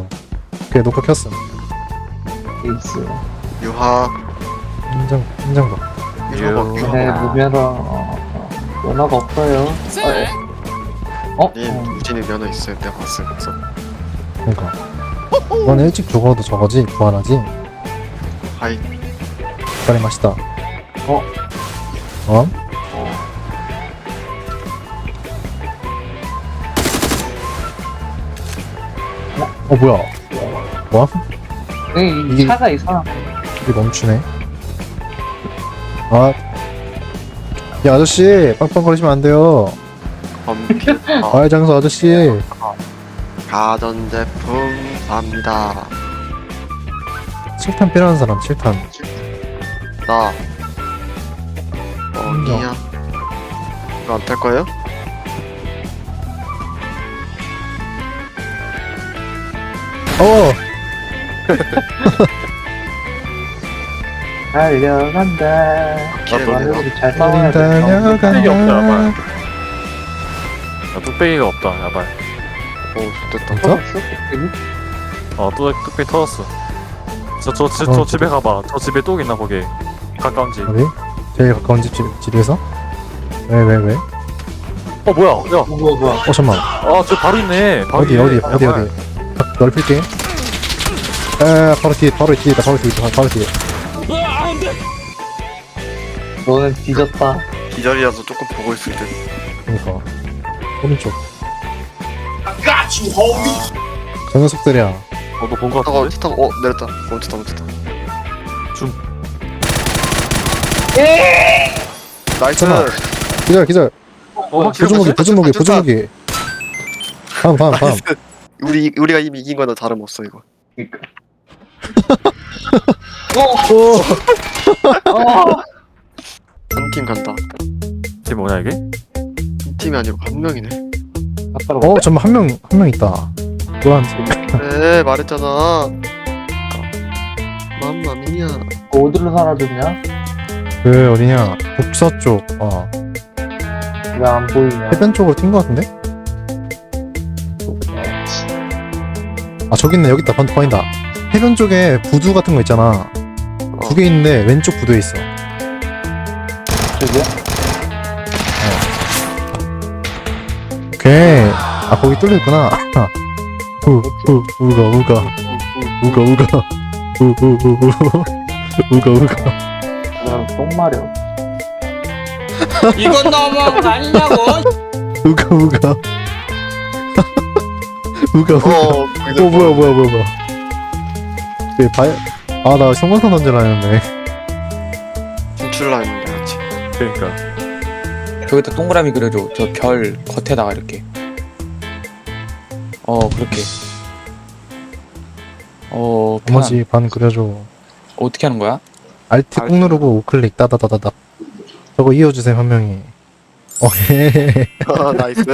켰어. 그래 녹화 켰어. 있어. 유하 인정 인정 봐. 유하 네, 무면허 면허가 없어요. 어? 님 어, 우진이 면허 있어요 내가 봤어요 그래서 그러니까. 넌 일찍 죽어도 저거지 부활하지. 하이 빨리 맛있다. 어? 어? 어 뭐야? 뭐? 네, 이 이게- 차가 이상한. 이게 멈추네. 아, 야 아저씨 빵빵거리시면 안 돼요. 컴퓨터 과일 장수 아저씨. 가전제품 삽니다 7탄 필요한 사람 7탄. 나 뻥이야 이거 안 탈 거예요? 어, 달려간다. 나도 마늘이 잘 싸워야 돼. 뚝배기 없다. 야발. 야, 뚝배기가 없다, 야발. 오 됐다 진짜? 터졌어? 여기? 어, 뚝, 뚝배기 터졌어. 저, 저, 저, 어, 저 집에 가봐. 저 집에 뚝 있나, 거기. 가까운 집. 어디? 제일 가까운 집, 집 집에서? 왜, 왜, 왜? 어, 뭐야? 야, 뭐야 뭐야. 어, 잠만. 아, 저 바로 있네. 바로 어디, 있네. 어디, 어디, 야발. 어디? 각 넓힐게. 에, 바로 뒤에, 바로 뒤에다, 바로 뒤에, 바로, 바로 뒤에. 너는 뒤졌다. 기절이라서 조금 보고 있을 때 그니까. 오른쪽. 저 녀석들이야. 어, 너본거 타고 같은데? 타고 어 내렸다 멈췄다 멈췄다 줌. 나이스 잠깐만. 기절, 기절. 어, 좋다, 좋다. 부주무기. 다음, 다음, 다음. 나이스 우리 우리가 이미 이긴 거는 다름없어 이거 그러니까. 오! 어. 한팀 간다 지금 뭐냐, 이게? 한 팀이 아니고 한 명이네 아빠로 어, 잠만, 한 명, 한 명 있다. 노란색. 네 말했잖아 맘마미야 어디로 사라졌냐? 그, 어디냐. 북서 쪽, 어. 왜 안 보이냐? 해변 쪽으로 튄 거 같은데? 아, 저기 있네. 여기 있다. 번 보인다. 해변 쪽에 부두 같은 거 있잖아. 두 개 있는데, 왼쪽 부두에 있어. 저기야? 오케이. 아, 거기 뚫려 있구나. 우, 우, 우가, 우가. 우가, 우가. 우, 우, 우, 우. 우가, 우가. 그럼 똥 마려. 이건 너무한 거 아니냐고. 우가, 우가. 우가, 우가. 어 어, 뭐야, 뭐야, 뭐야, 뭐야. 예, 바 아, 나 성광탄 던지려 했는데. 춤출라 했는데 같이 그러니까. 저기다 동그라미 그려줘. 저 별 겉에다가 이렇게. 어 그렇게. 어 편안. 나머지 반 그려줘. 어떻게 하는 거야? 알트 꾹 누르고 우클릭 따다다다닥. 저거 이어주세요, 한 명이. 오케이. 아 나이스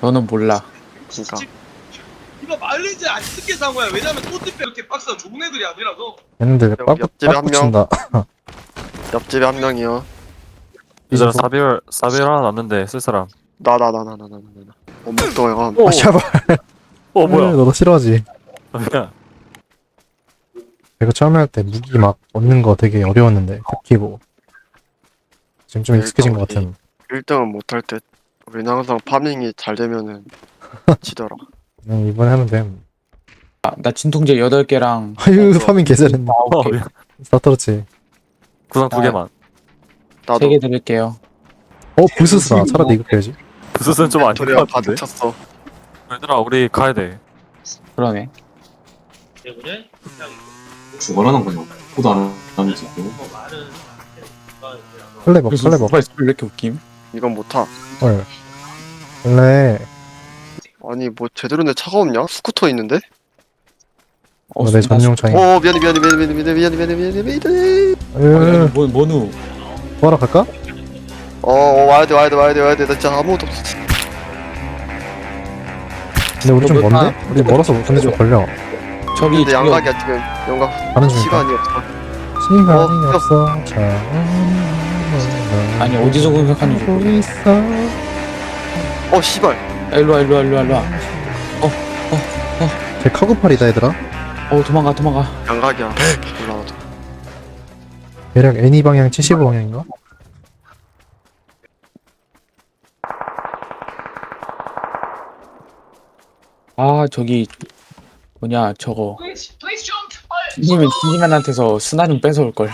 너는 몰라. 그니까 이거 마일리지 안 쓰게 산 거야. 왜냐면 토트백 이렇게 박스가 좁은 애들이 아니라서. 얘네들 여기 빡, 옆집에 빡한 명. 붙인다. 옆집에 한 명이요 이제 이거- 사별, 사별 하나 났는데, 쓸 사람. 나 나 나 나 나 나 나 엄묵도가 오, 아, 샤발. 어, 뭐야? 너도 싫어하지. 야, 내가 처음에 할 때 무기 막 얻는 거 되게 어려웠는데, 특히고. 지금 좀 익숙해진 것 같은. 1등은 못할 때 우리는 항상 파밍이 잘 되면은 지더라 그냥 이번에 하면 됨. 아, 나 진통제 8개랑 아유, 파밍 개잘했네. 어, 9개. 미안. 스타터치. 구상 두 아. 개만. 나도 3개 드릴게요. 어, 부스스나. 차라리 이거 해야지. 부스스는 좀 아닌 것 같은데? 찼어 얘들아, 우리 가야 돼. 그러네. 때문에 죽어라는 거냐? 보도 안 플레버. 누가 있으면 왜 이렇게 웃김? 이건 못타 헐. 원래, 아니 뭐 제대로 내 차가 없냐? 스쿠터 있는데? 어, 내 전용 차인. 어 미안해 미안해 미안해 미안해 미안해 미안해 미안해 미안해 미안해 아유, 뭐, 뭐누? 뭐하러 갈까? 어, 어 와야 돼 와야 돼 와야 돼 와야 돼나 진짜 아무것도 없어 근데 우리 좀몇 먼데? 판? 우리 멀어서 근데 좀 걸려. 저기 근데 저기 양각이야 지금 양각 가는 중이니까. 시간이 없어 시간이 어, 없어. 자. 아니 어디서 공격하는 줄 보고. 있어. 어 씨발 아, 일로와 일로와 일로와 일로와. 어, 어, 쟤 카고팔이다 얘들아 어 도망가 도망가 양각이야 올라와도 대략 애니 방향 75 방향인가? 아 저기 뭐냐 저거 신지면 신지면한테서 스나 좀 뺏어올 걸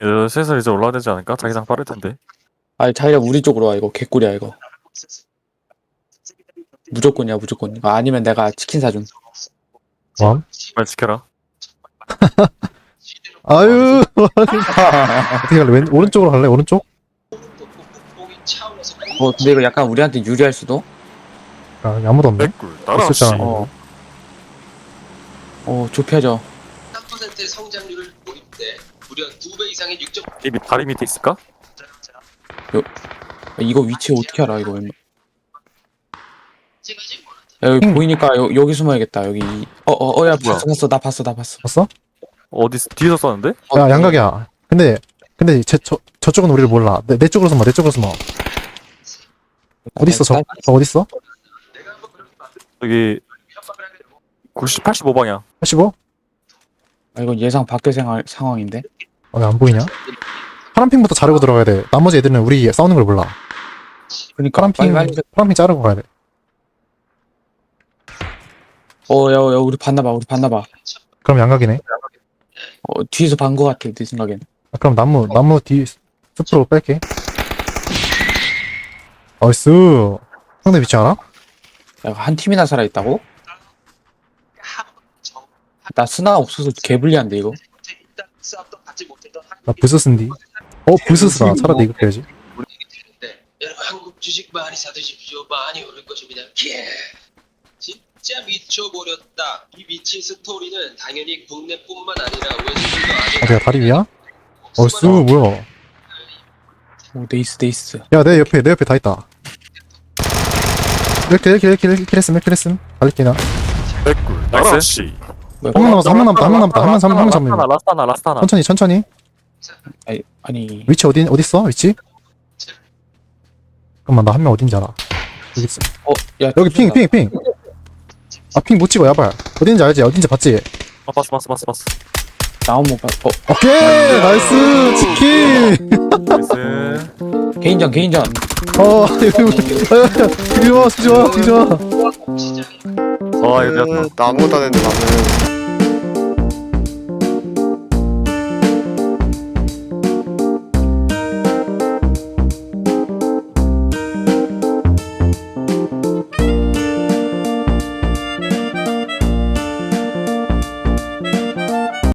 이제 슬슬 이제 올라야 되지 않을까? 자기장 빠를 텐데. 아니 자기가 우리 쪽으로 와 이거 개꿀이야 이거 무조건이야 무조건 아, 아니면 내가 치킨 사준 뭐? 말 지켜라. 아유 어떻게 갈래? 왼, 오른쪽으로 갈래? 오른쪽? 어 근데 이거 약간 우리한테 유리할 수도 아 아무도 없네 백굴 따라 있었잖아. 씨. 어. 어 좁혀져 3%의 성장률을 보일 때 무려 2배 이상의 6점 이 밑- 다리 밑에 있을까? 이거 위치 어떻게 알아 이거 야, 여기 응. 보이니까 여, 여기 숨어야겠다 여기 어어어 야 뭐야? 봤어 봤어 나 봤어 나 봤어 봤어? 어디 뒤에서 쐈는데? 어, 야 양각이야 근데 근데 제, 저, 저쪽은 우리를 몰라 내, 내 쪽으로 숨어 내 쪽으로 숨어 어딨어 저, 저 어딨어? 여기 90, 85방향. 85? 아 이건 예상 밖의 생활, 상황인데 어, 왜안 보이냐? 파란핑부터 자르고 들어가야 돼. 나머지 애들은 우리 싸우는 걸 몰라. 그니까 파란핑 빨리 빨리. 파란핑 자르고 가야 돼. 어야 야, 우리 봤나 봐 우리 봤나 봐. 그럼 양각이네. 어 뒤에서 반거 같아 내 생각엔. 아, 그럼 나무 나무 뒤 숲으로 뺄게. 얼쑤 상대 위치 알아? 야한 팀이나 살아 있다고? 나 스나 없어서 개불리한데 이거. 나 부스스인디 어 부스스다 차라리 이거 빼야지 네, 여러분 한국 주식 많이 사드십시오. 많이 오를 것입니다. 예. 진짜 미쳐버렸다. 이 미친 스토리는 당연히 국내뿐만 아니라 외국인도 아니라 어디야 다리 위야? 얼쑤 뭐야 오 네이스 네이스 야 내 옆에 내 옆에 다 있다 이렇게 이렇게 이렇게 이렇게 했음 이렇게 했음 달릴게 나 백굴 나이스. 씨. 뭐야 한명 남았어 한명 남았다 한명 남았다 한명 한명 잡으면 라스타나 라스타나 라스타나. 천천히 천천히 아니, 아니. 위치 어디 어딨어? 위치? 잠깐만 나 한 명 어딘지 알아. 여기 있어. 어 야 여기 핑 핑 핑. 아 핑 못 찍어 야발. 어딘지 알지? 어딘지 봤지? 아, 봤어 봤어 봤어 봤어. 나온 못 봤.. 어. 오케이 나이스 치킨. 나이스. 개인전 개인전. 어 이리 와 수지 와 수지 와아 이거 내가 나무 다 는데 나는